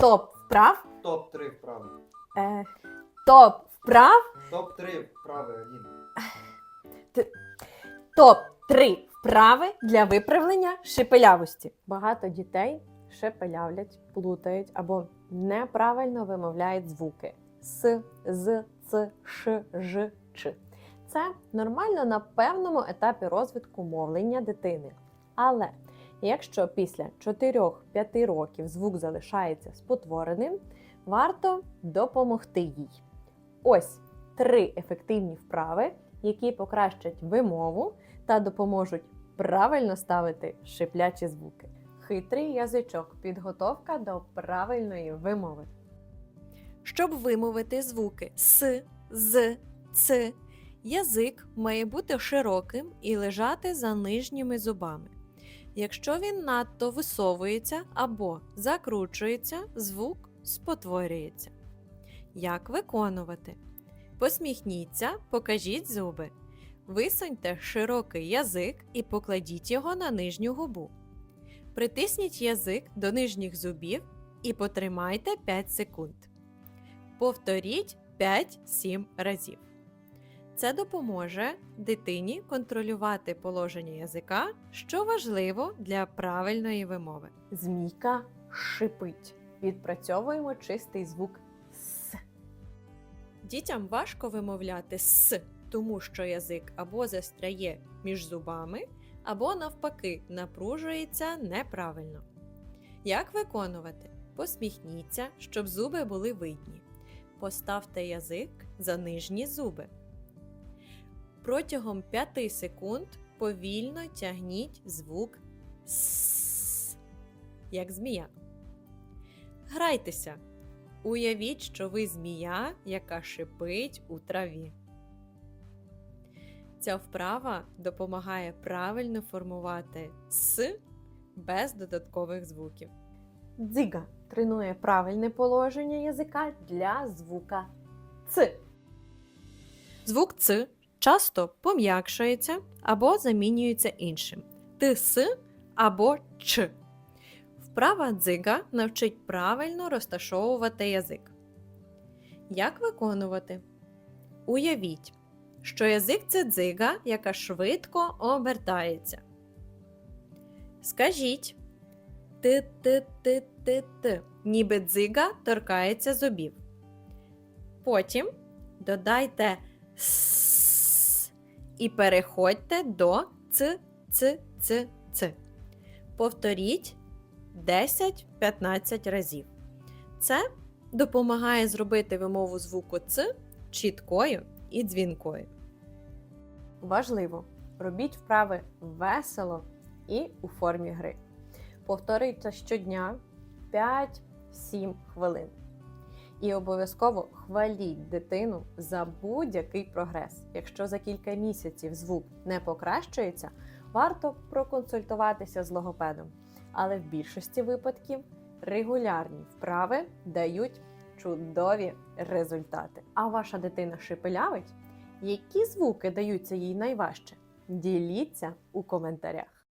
топ вправ. Топ-3 вправи. Е, топ вправ. Топ-3 вправи, Алін. Топ 3 вправи для виправлення шепелявості. Багато дітей шепелявлять, плутають або неправильно вимовляють звуки с, з, ц, ш, ж, ч. Це нормально на певному етапі розвитку мовлення дитини. Але якщо після 4-5 років звук залишається спотвореним, варто допомогти їй. Ось три ефективні вправи, які покращать вимову та допоможуть правильно ставити шиплячі звуки. Хитрий язичок підготовка до правильної вимови. Щоб вимовити звуки с, з, ц, язик має бути широким і лежати за нижніми зубами. Якщо він надто висовується або закручується, звук спотворюється. Як виконувати? Посміхніться, покажіть зуби. Висуньте широкий язик і покладіть його на нижню губу. Притисніть язик до нижніх зубів і потримайте 5 секунд. Повторіть 5-7 разів. Це допоможе дитині контролювати положення язика, що важливо для правильної вимови. Змійка шипить. Відпрацьовуємо чистий звук С. Дітям важко вимовляти С, тому що язик або застряє між зубами, або навпаки напружується неправильно. Як виконувати? Посміхніться, щоб зуби були видні. Поставте язик за нижні зуби. Протягом 5 секунд повільно тягніть звук С, як змія. Грайтеся. Уявіть, що ви змія, яка шипить у траві. Ця вправа допомагає правильно формувати С без додаткових звуків. Дзига тренує правильне положення язика для звука Ц. Звук Ц часто пом'якшується або замінюється іншим ТС або Ч. Вправа дзига навчить правильно розташовувати язик. Як виконувати? Уявіть, що язик це дзига, яка швидко обертається. Скажіть ти-ти-ти-ти-ти, ніби дзига торкається зубів. Потім додайте с і переходьте до ц ц ц ц. Повторіть 10-15 разів. Це допомагає зробити вимову звуку Ц чіткою і дзвінкою. Важливо! Робіть вправи весело і у формі гри. Повторюйте щодня 5-7 хвилин. І обов'язково хваліть дитину за будь-який прогрес. Якщо за кілька місяців звук не покращується, варто проконсультуватися з логопедом. Але в більшості випадків регулярні вправи дають чудові результати. А ваша дитина шепелявить? Які звуки даються їй найважче? Діліться у коментарях.